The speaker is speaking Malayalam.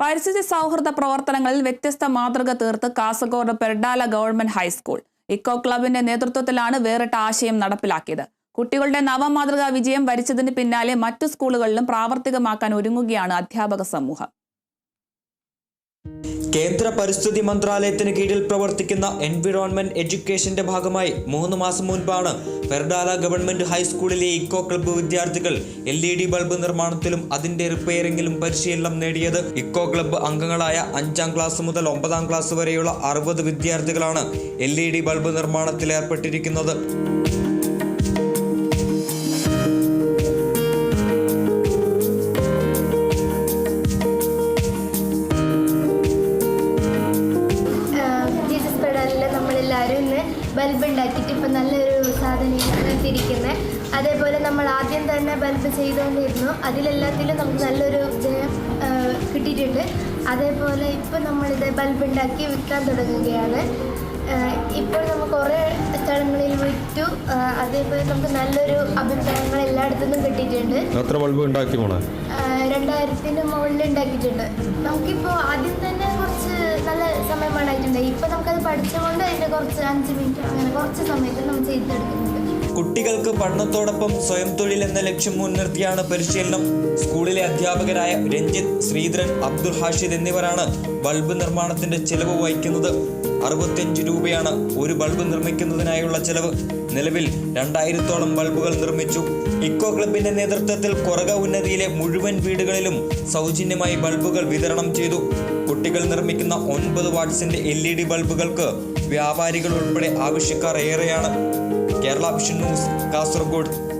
പരിസ്ഥിതി സൗഹൃദ പ്രവർത്തനങ്ങളിൽ വ്യത്യസ്ത മാതൃക തീർത്ത് Kasaragod Perdala government high school. Eco ക്ലബിന്റെ നേതൃത്വത്തിലാണ് വേറിട്ട ആശയം നടപ്പിലാക്കിയത്. കുട്ടികളുടെ നവമാതൃകാ വിജയം വരിച്ചതിന് പിന്നാലെ മറ്റു സ്കൂളുകളിലും പ്രാവർത്തികമാക്കാൻ ഒരുങ്ങുകയാണ് അധ്യാപക സമൂഹം. കേന്ദ്ര പരിസ്ഥിതി മന്ത്രാലയത്തിന് കീഴിൽ പ്രവർത്തിക്കുന്ന എൻവിറോൺമെന്റ് എഡ്യൂക്കേഷന്റെ ഭാഗമായി മൂന്ന് മാസം മുൻപാണ് ഫെർഡാല ഗവൺമെന്റ് ഹൈസ്കൂളിലെ ഇക്കോ ക്ലബ്ബ് വിദ്യാർത്ഥികൾ എൽ ഇ ഡി ബൾബ് നിർമ്മാണത്തിലും അതിന്റെ റിപ്പയറിംഗിലും പരിശീലനം നേടിയത് ഇക്കോ ക്ലബ്ബ് അംഗങ്ങളായ അഞ്ചാം ക്ലാസ് മുതൽ ഒമ്പതാം ക്ലാസ് വരെയുള്ള അറുപത് വിദ്യാർത്ഥികളാണ് എൽ ഇ ഡി ബൾബ് നിർമ്മാണത്തിൽ ഏർപ്പെട്ടിരിക്കുന്നത്. ബൾബ് ഉണ്ടാക്കിയിട്ട് ഇപ്പം നല്ലൊരു സാധനം എത്തിയിരിക്കുന്നത് അതേപോലെ നമ്മൾ ആദ്യം തന്നെ ബൾബ് ചെയ്തുകൊണ്ടിരുന്നു. അതിലെല്ലാത്തിലും നമുക്ക് നല്ലൊരു ജയം കിട്ടിയിട്ടുണ്ട്. അതേപോലെ ഇപ്പം നമ്മളിത് ബൾബ് ഉണ്ടാക്കി വിൽക്കാൻ തുടങ്ങുകയാണ്. ഇപ്പോൾ നമുക്ക് കുറേ സ്ഥലങ്ങളിൽ വിറ്റു. അതേപോലെ നമുക്ക് നല്ലൊരു അഭിപ്രായങ്ങൾ എല്ലായിടത്തുനിന്നും കിട്ടിയിട്ടുണ്ട്. എത്ര ബൾബ് ഉണ്ടാക്കി മോളെ? രണ്ടായിരത്തിന് മുകളിൽ ഉണ്ടാക്കിയിട്ടുണ്ട്. നമുക്കിപ്പോൾ ആദ്യം തന്നെ കുറച്ച് നല്ല സമയം വേണമായിട്ടുണ്ട്. ഇപ്പം നമുക്കത് പഠിച്ചുകൊണ്ട് അതിന്റെ കുറച്ച് അഞ്ച് മിനിറ്റ് അങ്ങനെ കുറച്ച് സമയത്ത് നമ്മൾ ചെയ്തെടുക്കുന്നുണ്ട്. കുട്ടികൾക്ക് പഠനത്തോടൊപ്പം സ്വയം തൊഴിൽ എന്ന ലക്ഷ്യം മുൻനിർത്തിയാണ് പരിശീലനം. സ്കൂളിലെ അധ്യാപകരായ രഞ്ജിത്ത് ശ്രീധരൻ അബ്ദുൽ ഹാഷിദ് എന്നിവരാണ് ബൾബ് നിർമ്മാണത്തിന്റെ ചെലവ് വഹിക്കുന്നത്. അറുപത്തിയഞ്ച് രൂപയാണ് ഒരു ബൾബ് നിർമ്മിക്കുന്നതിനായുള്ള ചെലവ്. നിലവിൽ രണ്ടായിരത്തോളം ബൾബുകൾ നിർമ്മിച്ചു. ഇക്കോ ക്ലബിന്റെ നേതൃത്വത്തിൽ കൊറക ഉന്നതിയിലെ മുഴുവൻ വീടുകളിലും സൗജന്യമായി ബൾബുകൾ വിതരണം ചെയ്തു. കുട്ടികൾ നിർമ്മിക്കുന്ന ഒൻപത് വാട്ട്സിന്റെ എൽ ഇ ഡി ബൾബുകൾക്ക് വ്യാപാരികൾ ഉൾപ്പെടെ ആവശ്യക്കാർ ഏറെയാണ്. Kerala vision news Kasaragod.